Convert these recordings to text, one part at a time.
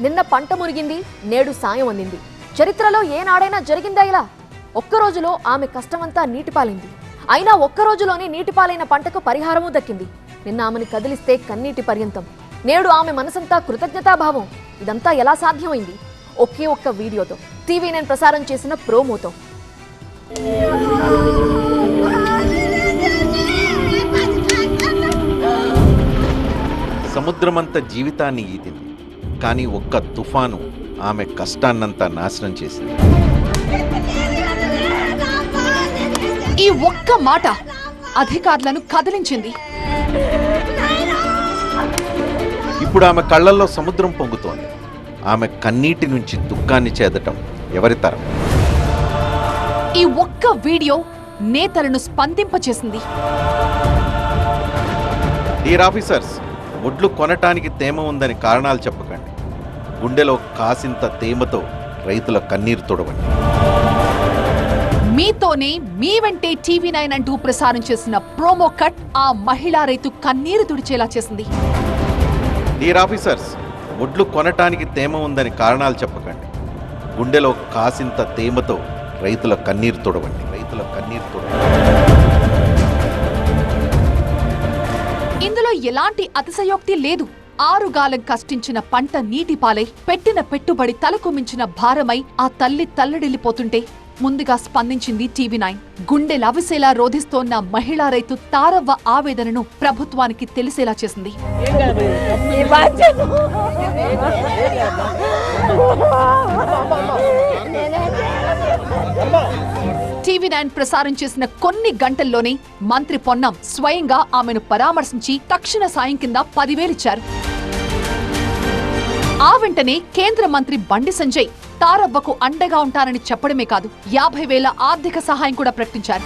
నిన్న పంట మురిగింది నేడు సాయం అందింది. చరిత్రలో ఏనాడైనా జరిగిందా ఇలా? ఒక్క రోజులో ఆమె కష్టమంతా నీటిపాలైంది. అయినా ఒక్క రోజులోనే నీటిపాలైన పంటకు పరిహారమూ దక్కింది. నిన్న ఆమెను కదిలిస్తే కన్నీటి పర్యంతం. నేడు ఆమె మనసంతా కృతజ్ఞతాభావం. ఇదంతా ఎలా సాధ్యమైంది? ఒకే ఒక్క వీడియోతో. టీవీ నేను ప్రసారం చేసిన ప్రోమోతో. సముద్రమంత జీవితాన్ని ఈదింది కానీ ఒక్క తుఫాను ఆమె కష్టాన్నంతా నాశనం చేసింది. ఈ ఒక్క మాట అధికారులను కదిలించింది. ఇప్పుడు ఆమె కళ్ళల్లో సముద్రం పొంగుతోంది. ఆమె కన్నీటి నుంచి దుఃఖాన్ని చేదటం ఎవరి తరం? ఈ ఒక్క వీడియో నేతలను స్పందింపచేసింది. డియర్ ఆఫీసర్స్ ఒడ్లు కొనటానికి తేమ ఉందని కారణాలు చెప్పకండి. గుండెలో కాసింత తేమతో రైతుల కన్నీరు తొడవండి. మీతోనే మీ వెంటే టీవీ నైన్ అంటూ ప్రసారం చేసిన ప్రోమో కట్ ఆ మహిళా రైతు కన్నీరు తుడిచేలా చేసింది. డియర్ ఆఫీసర్స్ ఒడ్లు కొనటానికి తేమ ఉందని కారణాలు చెప్పకండి. గుండెలో కాసింత తేమతో రైతుల కన్నీరు తొడవండి. రైతుల కన్నీరు తొడవండి. ఇందులో ఎలాంటి అతిశయోక్తి లేదు. ఆరుగాలం కష్టించిన పంట నీటిపాలై పెట్టిన పెట్టుబడి తలకు మించిన భారమై ఆ తల్లి తల్లడిల్లిపోతుంటే ముందుగా స్పందించింది టీవీ నైన్. గుండె లవిసేలా రోధిస్తోన్న మహిళా రైతు తారవ్వ ఆవేదనను ప్రభుత్వానికి తెలిసేలా చేసింది. టీవీ నైన్ ప్రసారం చేసిన కొన్ని గంటల్లోనే మంత్రి పొన్నం స్వయంగా ఆమెను పరామర్శించి తక్షణ సాయం కింద పదివేలిచ్చారు ఆ వెంటనే కేంద్ర మంత్రి బండి సంజయ్ తారవ్వకు అండగా ఉంటానని చెప్పడమే కాదు యాభై వేల ఆర్థిక సహాయం కూడా ప్రకటించారు.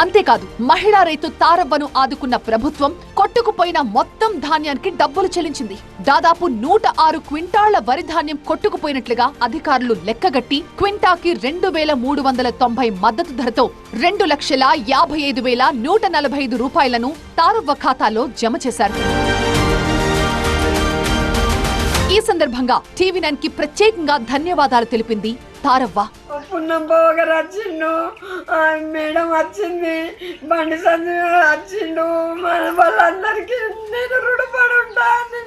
అంతేకాదు మహిళా రైతు తారవ్వను ఆదుకున్న ప్రభుత్వం కొట్టుకుపోయిన మొత్తం ధాన్యానికి డబ్బులు చెల్లించింది. దాదాపు నూట ఆరు క్వింటాళ్ళ వరి ధాన్యం కొట్టుకుపోయినట్లుగా అధికారులు లెక్కగట్టి క్వింటాకి రెండు వేల మూడు వందల తొంభై మద్దతు ధరతో రెండు లక్షల యాభై ఐదు వేల నూట నలభై ఐదు రూపాయలను తారవ్వ ఖాతాలో జమ చేశారు. ఈ సందర్భంగా టీవీ నైన్కి ప్రత్యేకంగా ధన్యవాదాలు తెలిపింది తారవ్వ. వచ్చిండు ఆ మేడం వచ్చింది బండి సంజయ్ వచ్చిండు మన వాళ్ళందరికీ నేను రుణపడి ఉంటాను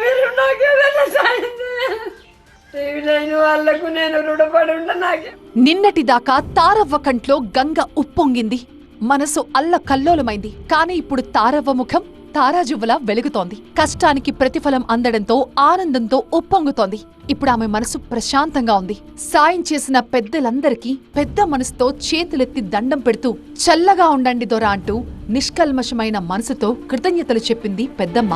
మీరు నాకు ఏదైనా సాయం చేయండి. టీవీ లేని వాళ్ళకు నేను రుణపడి ఉంటా నాకు. నిన్నటిదాకా తారవ్వ కంట్లో గంగ ఉప్పొంగింది. మనసు అల్ల కల్లోలమైంది కాని ఇప్పుడు తారవ్వ ముఖం తారాజువ్వలా వెలుగుతోంది. కష్టానికి ప్రతిఫలం అందడంతో ఆనందంతో ఉప్పొంగుతోంది. ఇప్పుడు ఆమె మనసు ప్రశాంతంగా ఉంది. సాయం చేసిన పెద్దలందరికీ పెద్ద మనసుతో చేతులెత్తి దండం పెడుతూ చల్లగా ఉండండి దొర అంటూ నిష్కల్మషమైన మనసుతో కృతజ్ఞతలు చెప్పింది పెద్దమ్మ.